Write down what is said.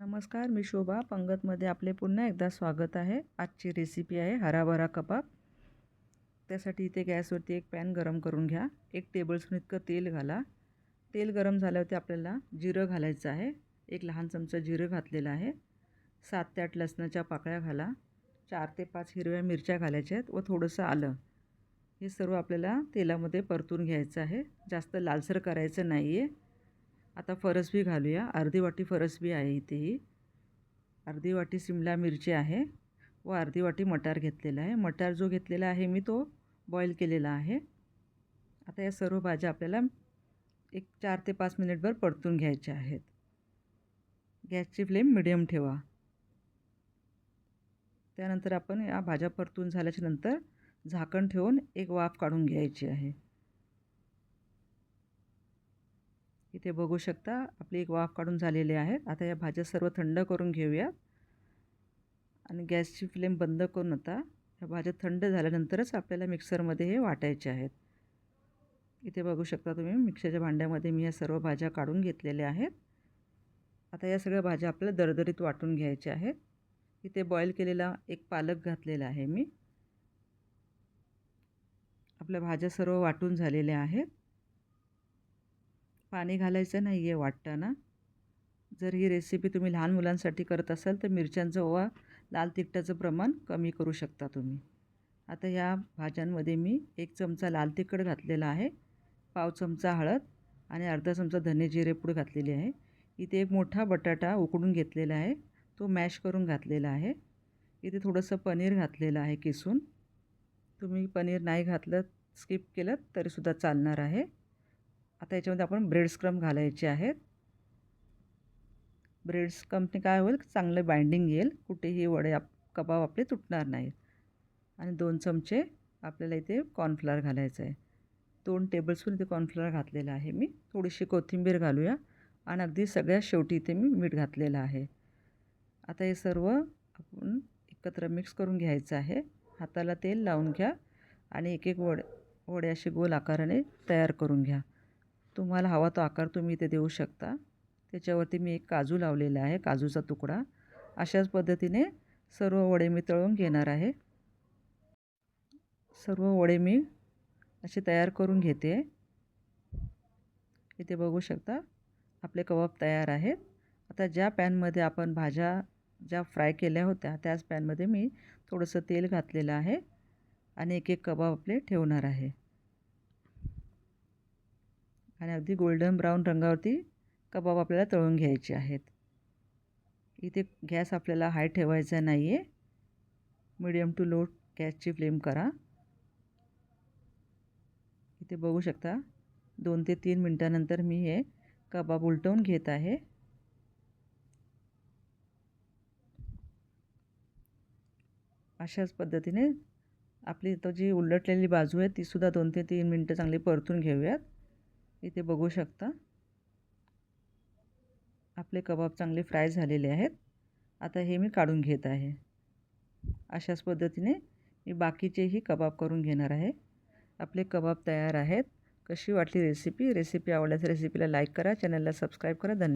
नमस्कार मी शोभा. पंगतमध्ये आपले पुन्हा एकदा स्वागत आहे. आजची रेसिपी आहे हराभरा कबाब. त्यासाठी इथे गॅसवरती एक पॅन गरम करून घ्या. एक टेबलस्पून इतकं तेल घाला. तेल गरम झाल्यावरती आपल्याला जिरं घालायचं आहे. एक लहान चमचा जिरं घातलेलं आहे. सात ते आठ लसणाच्या पाकळ्या घाला. चार ते पाच हिरव्या मिरच्या घालायच्या आहेत व थोडंसं आलं. हे सर्व आपल्याला तेलामध्ये परतून घ्यायचं आहे. जास्त लालसर करायचं नाही आहे आता फरसबी घालूया. अर्धी वाटी फरसबी आहे इथे. ही अर्धी वाटी सिमला मिरची आहे व अर्धी वाटी मटार घेतलेला आहे. मटार जो घेतलेला आहे मी तो बॉईल केलेला आहे. आता या सर्व भाज्या आपल्याला एक चार ते पाच मिनिटभर परतून घ्यायच्या आहेत. गॅसची फ्लेम मिडियम ठेवा. त्यानंतर आपण या भाज्या परतून झाल्याच्यानंतर झाकण ठेवून एक वाफ काढून घ्यायची आहे. इथे बघू शकता. आपली एक वाफ काढून झालेली आहे आता या भाज्या सर्व थंड करून घेऊया. आणि गॅसची फ्लेम बंद करून आता या भाज्या थंड झाल्यानंतरच आपल्याला मिक्सरमध्ये हे वाटायचे आहेत. इथे बघू शकता तुम्ही मिक्सरच्या भांड्यामध्ये मी या सर्व भाज्या काढून घेतलेल्या आहेत. आता या सगळ्या भाज्या आपल्याला दरदरीत वाटून घ्यायच्या आहेत. इथे बॉईल केलेला एक पालक घातलेला आहे मी. आपल्या भाज्या सर्व वाटून झालेल्या आहेत. पाणी घालायचं नाही आहे वाटताना जर ही रेसिपी तुम्ही लहान मुलांसाठी करत असाल तर मिरच्यांचं ओवा लाल तिखटाचं प्रमाण कमी करू शकता तुम्ही. आता या भाज्यांमध्ये मी एक चमचा लाल तिखट घातलेला आहे पाव चमचा हळद आणि अर्धा चमचा धने जिरे पूड घातलेली आहे. इथे एक मोठा बटाटा उकडून घेतलेला आहे तो मॅश करून घातलेला आहे. इथे थोडंसं पनीर घातलेलं आहे किसून. तुम्ही पनीर नाही घातलं स्किप केलं तरीसुद्धा चालणार आहे. आता याच्यामध्ये आपण ब्रेड स्क्रम घालायचे आहेत. ब्रेड स्क्रमने काय होईल? चांगलं बाइंडिंग येईल. कुठेही वडे आप कबाब आपले तुटणार नाहीत. आणि दोन चमचे आपल्याला इथे कॉर्नफ्लॉवर घालायचं आहे. दोन टेबलस्पून इथे कॉर्नफ्लॉवर घातलेलं आहे मी. थोडीशी कोथिंबीर घालूया. आणि अगदी सगळ्या शेवटी इथे मी मीठ घातलेलं आहे. आता हे सर्व आपण एकत्र मिक्स करून घ्यायचं आहे. हाताला तेल लावून घ्या. आणि एक एक वड वडे असे गोल आकाराने तयार करून घ्या. तुम्हाला हवा तो आकार तुम्ही इथे देऊ शकता. त्याच्यावरती मी एक काजू लावलेला आहे काजूचा तुकडा. अशाच पद्धतीने सर्व वडे मी तळून घेणार आहे. सर्व वडे मी असे तयार करून घेते. इथे बघू शकता आपले कबाब तयार आहेत. आता ज्या पॅनमध्ये आपण भाज्या ज्या फ्राय केल्या होत्या त्याच पॅनमध्ये मी थोडंसं तेल घातलेलं आहे आणि एक एक कबाब आपले ठेवणार आहे. आणि अगदी गोल्डन ब्राऊन रंगावरती कबाब आपल्याला तळून घ्यायचे आहेत. इथे गॅस आपल्याला हाय ठेवायचा नाही आहे मिडियम टू लो गॅसची फ्लेम करा. इथे बघू शकता दोन ते तीन मिनटानंतर मी हे कबाब उलटवून घेत आहे. अशाच पद्धतीने आपली तो जी उलटलेली बाजू आहे तीसुद्धा दोन ते तीन मिनटं चांगली परतून घेऊयात. इथे बघू शकता. आपले कबाब चांगले फ्राय झालेले आहेत. आता हे मी काढून घेत आहे. अशाच पद्धतीने मी बाकीचेही कबाब करून घेणार आहे. आपले कबाब तयार आहेत. कशी वाटली रेसिपी रेसिपी आवडल्यास रेसिपीला लाईक करा. चॅनलला सबस्क्राईब करा. धन्यवाद.